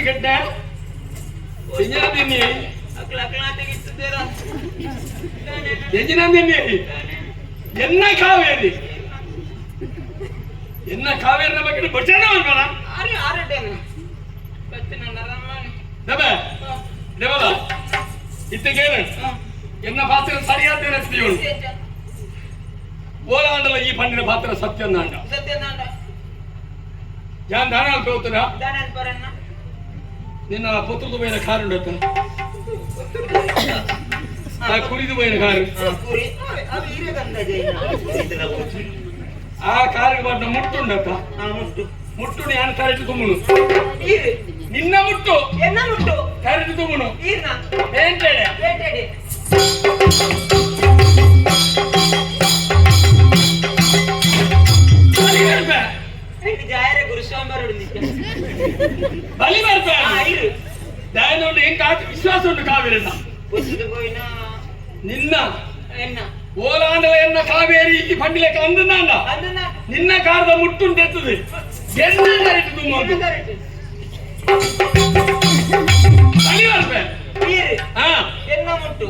kena. Jangan nanti ni. Akhlak-akhlak tinggi sendiri. Jangan nanti ni. என்ன காவேரி என்ன காவேரி நமக்கு பச்சனா வந்தானா அரே அரடேன பச்சனா நரமானி தப தபல இத்தகேன என்ன பாத்திரம் சரியா தெரிஸ்தியோன் ఓలాండలో ఈ పండిన పాత్ర సత్యందాండ సత్యందాండ యాన్ దానాలు పెరుగుతున్నా దానాలు పరన్నా ಅದು ಹಿರಿಯ ಗಂಧ ಜೈನ. ಆ ಕಾರಿಗೆ ಬಣ್ಣ ಮುಟ್ಟುಂಡಪ್ಪ ಆ ಮುಟ್ಟು. ಮುಟ್ಟು ನಾನು ನಿನ್ನ ಮುಟ್ಟು. ಎನ್ನ ಮುಟ್ಟು? ಬೇಟೆಡಿ ಬಲಿ ಬರ್ಪೆ ಹೆಣ್ಣು ಜಾಯರೆ గురుస్వామి బలి మరిపోయారు దాని నుండి ఏం కాదు విశ్వాసం ఉండు కావేరన్న పొద్దుపోయినా నిన్న ఓలాండల ఎన్న కావేరి ఈ పండిలేక అందున్నాండ నిన్న కారద ముట్టుంటే ఎత్తుంది ఎన్న బలి మరిపోయారు ఎన్న ముట్టు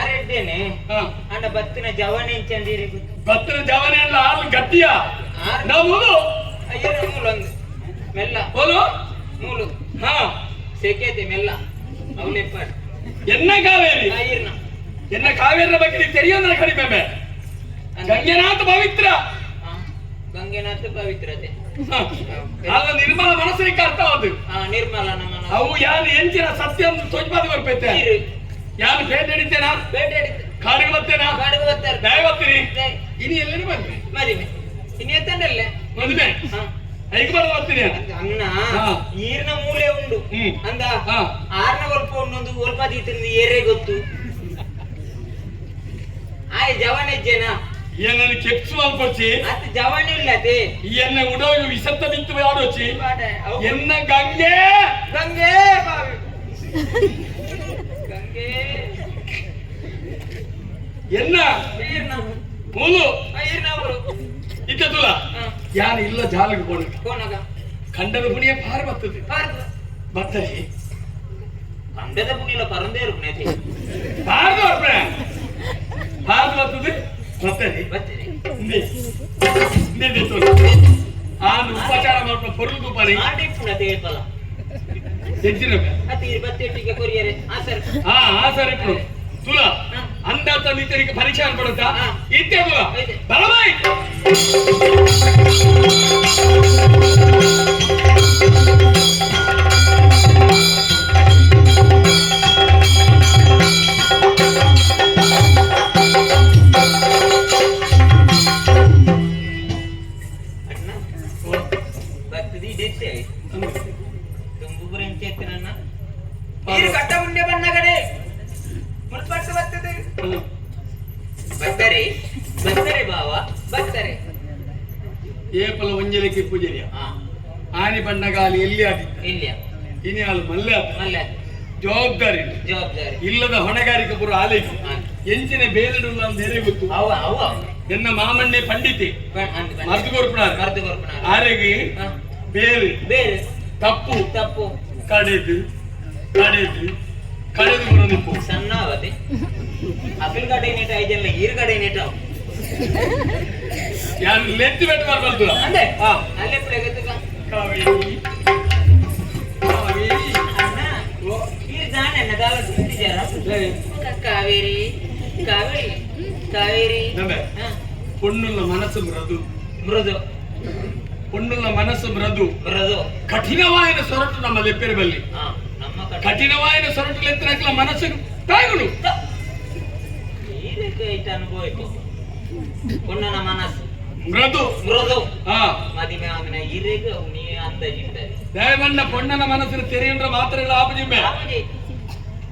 ಆರೆಡ್ಡೇನೆ? ಹಾ. ಅಂಡ ಬತ್ತಿನ ಜವನೆ ಚಂದಿರಿ ಭತ್ತನ ಜವನೆ ಎಲ್ಲ ಗತ್ತಿಯ ಗಟ್ಟಿಯ. ನಾವು ಅಯ್ಯನ ಮೂಲೊಂದು ಮೆಲ್ಲ. ಹೋಲು ಮೂಲು. ಹಾ. ಸೆಕೆತೆ ಮೆಲ್ಲ. ಅವನೇ ಪಾಡ್. ಎನ್ನ ಕಾವೇರಿ? ಅಯ್ಯರ್ನ ಎನ್ನ ಕಾವೇರಿನ ಬಗ್ಗೆ ನೀವು ತೆರೆಯೋದ್ರ ಕಡಿಮೆ ಗಂಗೆನಾಥ ಪವಿತ್ರ. ಗಂಗೆನಾಥ ಪವಿತ್ರತೆ. ಅಲ್ಲ ನಿರ್ಮಲ ಮನಸ್ಸಿಗೆ ಅರ್ಥ ಅದು. ನಿರ್ಮಲ ನಮ್ಮ ಅವು ಯಾರು ಎಂಚಿನ ಸತ್ಯ ಅಂತ ತೊಜ್ಬಾದಿ ಬರ್ಪೈತೆ. ಯಾರು ಭೇಟಿ ಹಿಡಿತೇನಾ ಬೇಟೆಡಿದ್ದು ಕಾಡಿಗೆ ಬರ್ತೇನಾ ಕಾಡಿಗೆ ಬರ್ತಾರೆ ದಯ ಬರ್ತೀನಿ ಇನ್ನು ಇನಿ ಎಲ್ಲರೂ ಬರ್ತೀನಿ ಮದುವೆ ಇನ್ನೆತ್ತಂಡಲ್ಲೇ ಮದುವೆ? ಹಾ. ಐದು ಬರೋದು ಬರ್ತೀನಿ ಅನ್ನ ನೀರಿನ ಈರ್ನ ಮೂಲೆ ಉಂಡು. ಅಂದ. ಆರ್ನ ಒಲ್ಪ ಉಂಡೊಂದು ಒಲ್ಪ ದೀತಿಂದ ಏರೇ ಗೊತ್ತು. ಆಯ್ ಜವನೆಜ್ಜೆನ ಏನನ್ನು ಕೆಪ್ಸು ಅಲ್ಪಚ್ಚಿ ಅತ್ ಜವನ ಇಲ್ಲದೆ ಎನ್ನ ಉಡೋಗಿ ವಿಸತ್ತ ಬಿತ್ತು ಎನ್ನ ಗಂಗೆ? ಗಂಗೆ ಎನ್ನ ಈರ್ನ ಮೂಲು ಈರ್ನ ಅವರು ಇದ್ದ ತುಲ ಯಾನು ಇಲ್ಲ ಜಾಲಗೆ ಕೊಡ ಕೋನಗ ಕಂಡದ ಪುಣಿಯ ಪಾರ ಬರ್ತದೆ ಪಾರ್ದು ಬರ್ತದೆ ಕಂಡದ ಪುಣಿಲ ಪರಂದೇ ರುಗ್ನೇತಿ ಪಾರ್ದು ಬರ್ಪೆ ಪಾರ್ದು ಬರ್ತದೆ ಬರ್ತದೆ ಬತ್ತೀರಿ ಹಿಂದೆ ಹಿಂದೆ ನಿಂತೋಳು. ಆನು ಉಪಚಾರ ಮಾಡ್ಕೊಂಡು ಪೊರುದು ಪಾರಿ ಆಟಿ ಪುಣ ತೇಪಲ ಹೆಚ್ಚಿನ ಅತಿ ಬತ್ತೆಟ್ಟಿಗೆ ಕೊರಿಯರೆ ಆ ಸರ್ ಹಾ ಆ ಸರಿ ఇప్పుడు तुला अंदाचा नीतरी परीक्षा पडता इथे तुला बरोबर ಏಪಲ ಒಂಜಲಿಕ್ಕೆ ಪೂಜೆಯ ಆನಿ ಬಣ್ಣಗಾಲಿ ಎಲ್ಲಿ ಆದಿತ್ತು ಇಲ್ಲ ಇನಿ ಮಲ್ಲೆ ಮಲ್ಲ. ಜವಾಬ್ದಾರಿ. ಜವಾಬ್ದಾರಿ. ಇಲ್ಲದ ಹೊಣೆಗಾರಿಕೆ ಪುರ ಆಲೈಸಿ. ಎಂಚಿನ ಬೇಲಿಡುಲ್ಲ ಅಂತ ನೆರೆ ಗೊತ್ತು ಅವ ಅವ. ಎನ್ನ ಮಾಮಣ್ಣೆ ಪಂಡಿತೆ. ಮರ್ದು ಕೊರ್ಪಣ ಮರ್ದು ಕೊರ್ಪಣ ಆರೆಗೆ ಬೇರೆ. ಬೇರೆ. ತಪ್ಪು. ತಪ್ಪು. ಕಡೆದು. ಕಡೆದು. ಕಡೆದು ಬರೋದಿಪ್ಪು ಸಣ್ಣ ಅಪಿಲ್ ಕಡೆ ನೆಟ ಐದೆಲ್ಲ ಈರ್ ಕಡೆ ನೆಟ ಯಾರು ಲೆತ್ತಿ ಬೆಟ್ಟು ಮಾಡ್ಬಾರ್ದು ಅಂದೆ. ಅಲ್ಲೇ ಪ್ಲೇಗತ್ತುಗ ಕಾವೇರಿ. ಕಾವೇರಿ. ಕಾವೇರಿ? ಕಾವೇರಿ? ಕಾವೇರಿ? ಪೊಣ್ಣುಲ್ಲ ಮನಸ್ಸು ಮೃದು. ಮೃದು. ಪೊಣ್ಣುಲ್ಲ ಮನಸ್ಸು ಮೃದು. ಮೃದು. ಕಠಿಣವಾಯಿನ ಸೊರಟು ನಮ್ಮ ಲೆಪ್ಪೆರ ಬಲ್ಲಿ ಹಾ ನಮ್ಮ ಕಡೆ ಕಠಿಣವಾಯಿನ ಸೊರಟು ಲೆತ್ತನಕ್ಲ ಮನಸ್ಸು ತಾಯ್ಗಳು. ಅನುಭವ ಪುಣ್ಣನ ಮನಸ್ಸು. ಮೃದು ಮೃದು. ಹಾ. ಮದಿಮೆ ಆಮೇಲೆ ಈರೆಗೆ ನೀ ಅಂದಾಜಿದ್ದಾರೆ ದಯಮಣ್ಣ ಪೊಣ್ಣನ ಮನಸ್ಸಿನ ತೆರೆಯುಂಡ್ರ ಮಾತ್ರ ಇಲ್ಲ ಆಪಜಿಮ್ಮೆ ಐತೆ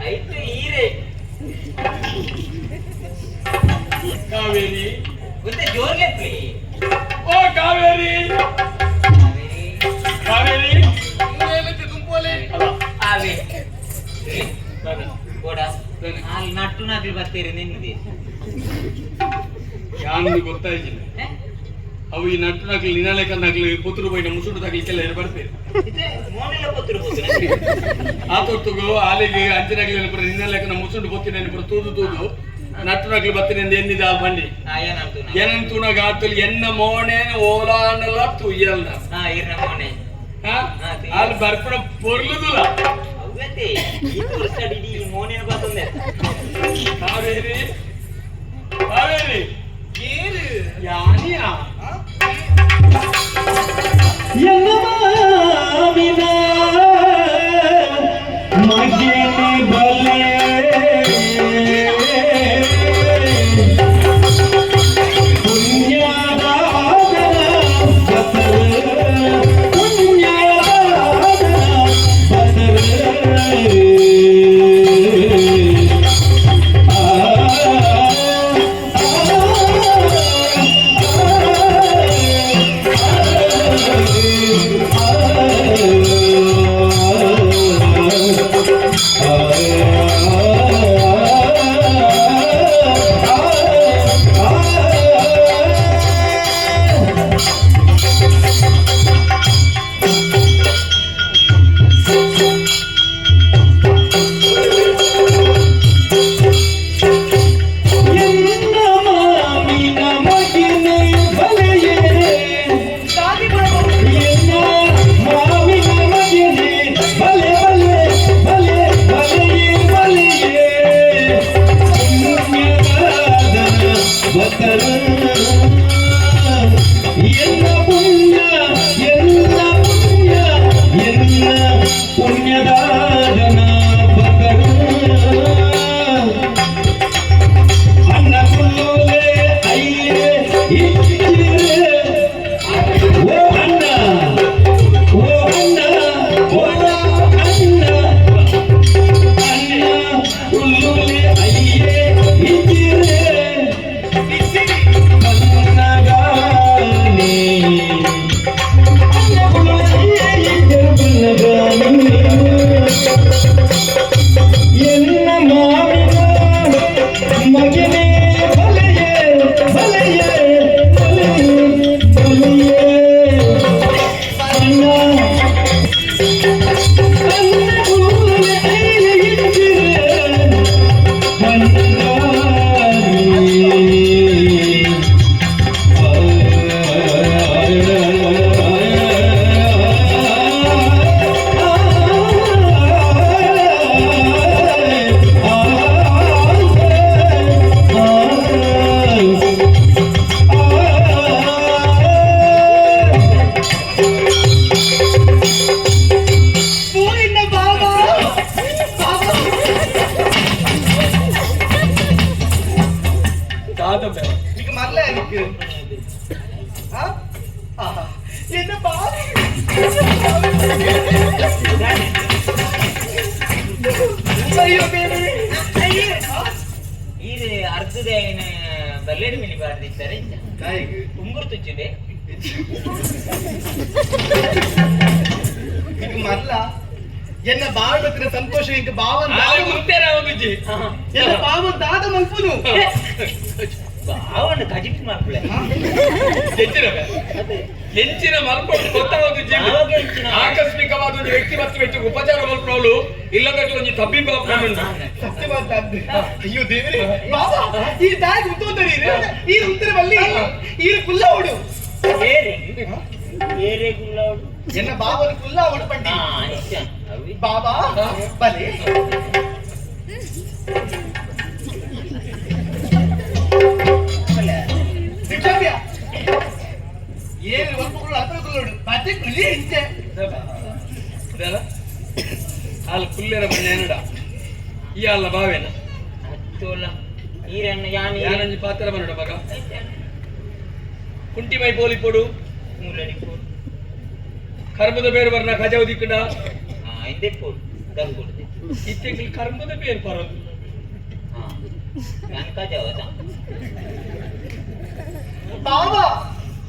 ಐತು ಈರೆ ಕಾವೇರಿ. ಗೊತ್ತೆ ಜೋರ್ಗೆ ಓ ಕಾವೇರಿ. ಕಾವೇರಿ. ಆವೆ. ಕೂಡ. ಅಲ್ಲಿ ನಟ್ಟು ನಾಪಿ ಬರ್ತೀರಿ ನಿನ್ನಿದೆ ಯಾರು ಗೊತ್ತಾಯ್ತಿಲ್ಲ. ಅವು ಈ ನಟ್ಟು ನಕಲಿ ನಿನಾಲೇಖನಾಗ್ಲಿ ಪುತ್ತೂರು ಬೈನ ಮುಸುಡು ತಗಲಿಕ್ಕೆಲ್ಲ ಏನು ಬರ್ತೀರಿ? ಆ ತುತ್ತುಗು ಆಲಿಗೆ ಅಂಜನಾಗ್ಲಿ ನಿನಲೆಕನ ಮುಸುಂಡು ಮುಸುಡು ಬೊತ್ತಿನ ನೆನಪರು ತೂದು ತೂದು ನಟ್ಟು ನಕಲಿ ಬತ್ತಿನಿಂದ ಎನ್ನಿದ ಆ ಬಂಡಿ? ಏನನ್ ತೂನಾಗ ಆತಲ್ ಎನ್ನ ಮೋಣೆ ಓಲಾನಲ್ಲ ತುಯ್ಯಲ್ಲ. ಅಲ್ಲಿ ಬರ್ಪಣ ಪೊರ್ಲುದಿಲ್ಲ. ಕಾವೇರಿ ಯಾ ಎಲ್ಲ ಉಂಗುರು ತುಚ್ಚಿದೆ మీకు మరలా ఎన్న బావ బతిన సంతోషం ఇంక బావన్ ಆಲಿ ಮುಂತೆರ ಒಂದುಜಿ ఎన్న బావన్ బాగుంది కజిట్ మార్పులే ఎంచిన మలపడు కొత్త ఆకస్మికవాద వ్యక్తి వస్తు వ్యక్తి ఉపచార మలపడాలు ఇళ్ళ గట్ల తప్పింపు అయ్యో దేవి. ఈ దారి ఉత్తరి ఈ ఉత్తరవల్లి ఈ కుల్లవుడు. వేరే కుల్లవుడు? చిన్న బాబు కుల్లవుడు పండి. బాబా భలే. ఏమి ఒప్పుకున్నాడు అతనుకున్నాడు పత్తి పులి ఇంతే. వాళ్ళ పుల్లేర పడినానుడా ఇవాళ బావేనా? యానంజి పాత్ర పనుడు బాగా. కుంటిమై పోలిపోడు కర్మద పేరు వరణ కజావు దిక్కుడా? ఇత్ತೆకి కర్మద పేరు పరదు బాబా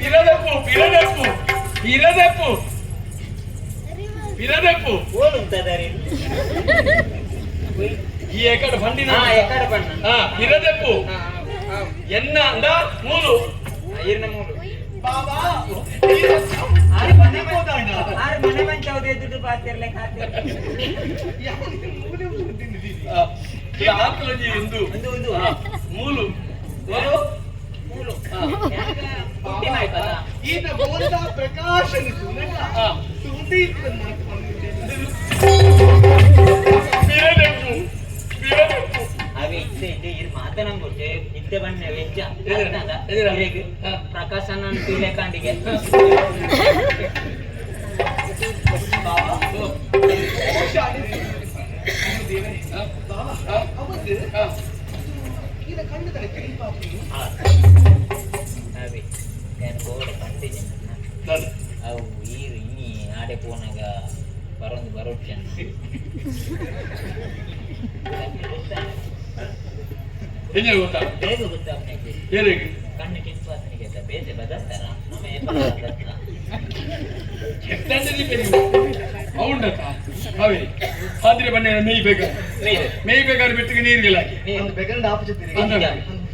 ಪಿರದಪ್ಪು ಪಿರದಪ್ಪು ಪಿರದಪ್ಪು ಓದುಂತದರಿ ಈ ಎಕಡೆ ಬಂಡಿನ ಬಿರದಪ್ಪು. ಎನ್ನ ಅಂದ? ಮೂಲು. ಎನ್ನ ಮೂರು ಬಾಬಾ. ಆರು ಮನೆ ಆರು ಮನೆ ಮಂಚ ಹೋದೆ ದುಡ್ಡು ಖಾತೆ ಮೂಲೆ ತಿಂದಿದ್ದೀನಿ ಆ, ಇದು ಆಕಲಜಿ ಎಂದು ಒಂದು. ಮೂಲು. ಇತ್ತೆ ಇತ್ತೆ ಇದು ಮಾತನಂಬಿಟ್ಟು ಇತ್ತೆ ಬಣ್ಣ ವೆಚ್ಚ ಎದುರ, ಎದುರ. ಹಾ. ಪ್ರಕಾಶನ ಪೀಲೆ ಕಾಂಡಿಗೆ ಬಾಬಾ ಓ, ನಿಜ ಗೊತ್ತಾ ಬೇಗ ಗೊತ್ತಾ ಅವನಿಗೆ? ಹೇಗೆ ಕಣ್ಣು ಕಿಂಪಾತನಿಗೆ ಅಂತ ಬೇಜೆ ಬನ್ನಿ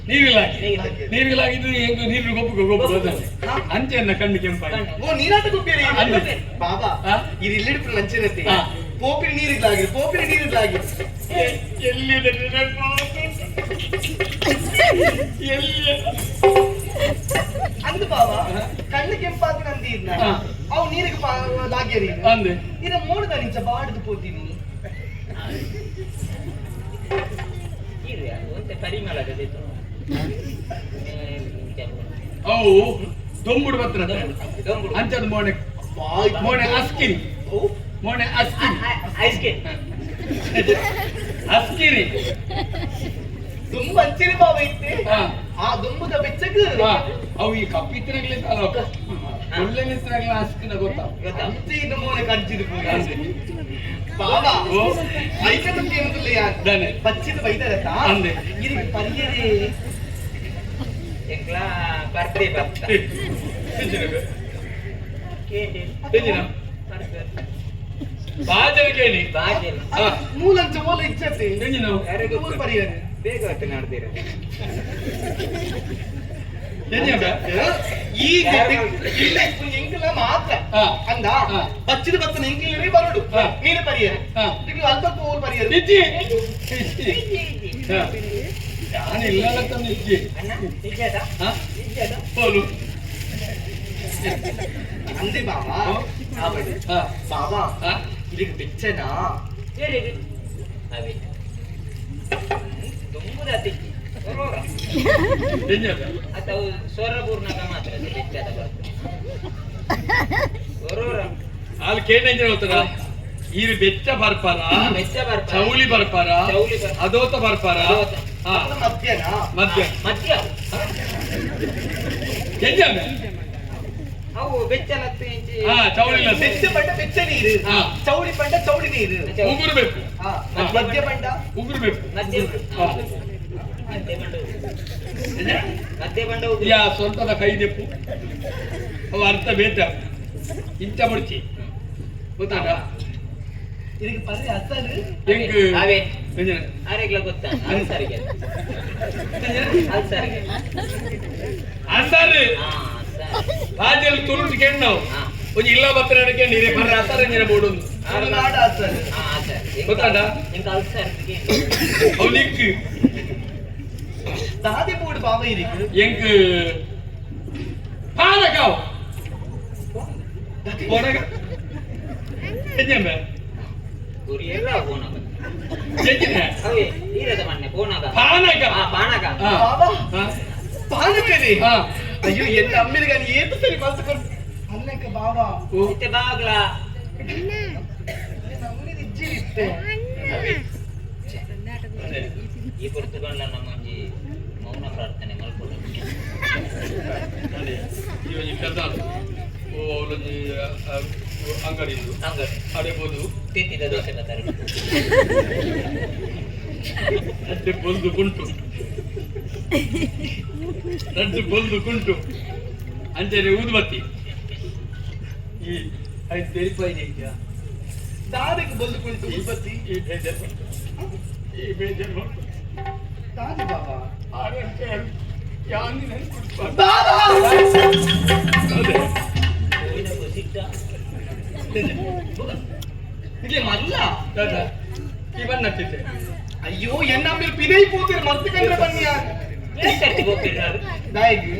ನೀರಿಲ್ಲ ಹಾಕಿ. ನೀರಿಲ್ಲ ಹೆಂಗು ನೀರು ಗೊಬ್ಬು ಗೊಬ್ಬು ಅಂಚೆಯನ್ನ ಕಣ್ಣು ಕೆಂಪಾಗಿ ಓ ನೀರಾಟ ಗೊಬ್ಬಿರಿ ಬಾಬಾ ಇದು ಇಲ್ಲಿಡ್ಬಿಟ್ಟು ಲಂಚಿನತಿ ಪೋಪಿನ ನೀರಿದ್ದಾಗಿ ಪೋಪಿನ ನೀರಿದ್ದಾಗಿ ಎಲ್ಲಿದೆ ಅಂದು ಬಾಬಾ ಕಣ್ಣು ಕೆಂಪಾಗಿ ನಂದಿ ಇದ್ನ ಆ. ಅವು ನೀರಿಗೆ ಲಾಗ್ಯರಿ ಅಂದೆ. ಇದ ಮೂಡದ ನಿಂಚ ಬಾಡ್ದು ಪೋತೀನಿ ಅವು ದೊಂಬುಡು ಬತ್ರ. ಅಂಚದ ಮೋಣೆ ಮೋಣೆ ಅಸ್ಕಿರಿ. ಮೋಣೆ ಅಸ್ಕಿರಿ. ಐಸ್ ಅಸ್ಕಿರಿ. ದುಂಬ ಅಂಚಿರಿ ಬಾಬಾ ಇತ್ತೆ ಹಾ ಆ ದುಂಬದ ಬೆಚ್ಚಗ ಹಾ, ಅವು ಈ ಕಪ್ಪಿತ್ತನಾಗ್ಲಿ ಅಲ್ಲ ಒಳ್ಳೆ ನಿಂತನಾಗ್ಲಿ ಅಸ್ಕಿನ ಗೊತ್ತಾ ಗೊತ್ತಾ ಅಂಚೆ ಇದ ಮೋನೆ ಕಂಚಿದು ಅಂದೆ. ಬಾಬಾ ಓ. ಐಕನಕ್ಕೆ ಏನಂತಿಲ್ಲ ಯಾರು ದಾನೆ. ಪಚ್ಚಿದ ಬೈದಾರತ್ತ ಅಂದೆ. ಇದಕ್ಕೆ ಪರಿಯರೇ ಎಂಕ್ಲ ಬರ್ತೆ ಬರ್ತ ಏ, ಎಂಚಿನಗ? ಕೇಂಡಿ ಎಂಚಿನ? ಬಾಜರ ಕೇಳಿ ಬಾಜಿ ಹಾ, ಮೂಲಂಚ ಓಲ ಇಚ್ಛತೆ ಎಂಚಿನ? ಯಾರಿಗೂ ಮೂಲ ಪರಿಯರ ಬೇಗ? ಈಗ ಯಾರು? ಇಲ್ಲ ಎಂಕಲ ಮಾತ್ರ. ಅಂದ ಹಾ. ಪಚ್ಚಿದ ಬತ್ತನ ಎಂಕಿಲ್ಲರೇ ಬರಡು. ನೀನು ಪರಿಯರ. ಈಗ ಅಲ್ಪ ಕೋಲ್ ಪರಿಯರ ಇಜ್ಜಿ ಇಜ್ಜಿ. ಹಾ. ಯಾನಿಲ್ಲ ತಂದು ಅಣ್ಣ ನಿಜದ ಹಾ? ನಿಜದ ಪೋಲು ಅಂದೆ ಬಾಬಾ. ಬಾಬಾ ಬೆಚ್ಚನಾ ಅವಿ ತುಂಬುದ ತಿಕ್ಕಿ ಬರೋರ ಎಂಜದ? ಅಥವಾ ಮಾತ್ರ ಬರ್ತದೆ ಬರೋರ ಅಲ್ಲಿ ಬೆಚ್ಚ ಬರ್ಪಾರ ಬೆಚ್ಚ ಬರ್ಪಾರ. ಚೌಳಿ ಬರ್ಪಾರ ಚೌಳಿ ಬರ್ಪಾರ. ಅದೋತ ಬರ್ಪಾರ. ಮಧ್ಯ ಮಧ್ಯ ಮಧ್ಯಾಹ್ನ ಚೌಳಿ ಇಲ್ಲ ಬೆಚ್ಚ ಬಂಡ ಬೆಚ್ಚ ನೀರು. ಹಾ. ಚೌಳಿ ಬಂಡ ಚೌಳಿ ನೀರು. ಉಗುರು ಬೇಕು. ಹಾ. ಹಾ. ಮಧ್ಯ ಬಂಡ ಉಗುರು ಬೇಕು. ಮಧ್ಯ ಹಾ. ಮಧ್ಯ ಬಂಡ ಎಂಜ? ಮಧ್ಯ ಬಂಡ ಹೋಗಿ ಯಾ ಸ್ವಂತದ ಕೈ ದೆಪ್ಪು ಅವು ಅರ್ಥ ಬೇಟ ಇಂಚ ಮುಡ್ಚಿ ಗೊತ್ತಾಟ ಇದಕ್ಕೆ ಪರಿ ಅಸಲು ಹೆಂಗ್? ಅವೇ ಎಂಜನ? ಆರೆಗ್ಲ ಗೊತ್ತಾ? ಅಲ್ಸರಿಗೆ ಅಲ್ಸರಿಗೆ ಅಸಾರು ಹಾ. ಅಲ್ಸರ್. ರಾಜ್ಯದಲ್ಲಿ ತುರುಟು ಕೇಳಿ ನಾವು ಹಾ ಒಂದು ಇಲ್ಲ ಬತ್ತರ ಅಡಕೆ ನೀರೇ ಬರ್ರ ಅಸಾರ ಎಂಜಿನ ಬೋಡೊಂದು ನಾಡ ಅಸಲು ಹಾ ಅಲ್ಸರ್ ಗೊತ್ತಾಟ ಇಂಕ ಅಲ್ಸರ್ ಅವು ನಿಕ್ ದಾದಿ ಮೂಡು ಬಾಬಾ ಇರಿಕು ಹೆಂಗ್ ಪಾನಕಾವ್ போனக ಎಂಜನ ಗುರಿ ಎಲ್ಲ ಪೋನಾಗ ಎಂಜನ ಸರಿ ಮಲ್ಸ್ಕೊಂಡು ಅಲ್ಲಕ್ಕ ಬಾಬಾ ಓ, ಬಾಗ್ಲ ಎನ್ನ ಅಮ್ಮಿದ ಇಜ್ಜಿ ಇತ್ತೆ ಅದೇ. ಈ ಕುರಿತುಕೊಂಡ ನಮ್ಮ ಒಂಜಿ ಮೌನ ಪ್ರಾರ್ಥನೆ ಮಲ್ಕೊಳ್ಳಿ ಅದೇ. ಇವನಿಗೆ ಕೆಲಸ ಓ ಅವಳೊಂದು ಅಂಗಡಿ ಇದು. ಅಂಗಡಿ. ಅದೇ ತಿಂತಿದ್ದ ತಿಂದಿದ ದೋಸೆ ಕತ್ತಾರೆ ಅಡ್ಡೆ ಬಂದು ಕುಂಟು ರಡ್ಡು ಬೊಲ್ದು ಕುಂಟು. ಅಂಚನೆ ಊದುಬತ್ತಿ. ಈ ಐದು ತೆರಿಪಾಯಿದೆ ಇದೆಯಾ? ದಾದಕ್ಕೆ ಬಂದುಕೊಂಡು ಉಲ್ಬತ್ತಿ ಈ ಬೇಜಾರ್. ಈ ಬೇಜಾರ್. ದಾದಿ ಬಾಬಾ? ಇಲ್ಲಿ ಮಲ್ಲ? ದಾದಾ, ಬಣ್ಣ ಅಯ್ಯೋ ಎನ್ನ ಅಮ್ಮಿದ ಪಿದೈ ಪೂತಿರ್ ಮರ್ತು ಕಂಡ್ರೆ ಬನ್ನಿ ಎಷ್ಟು ಹೋಗ್ತಿದ್ದಾರೆ ದಾಯಿಗೆ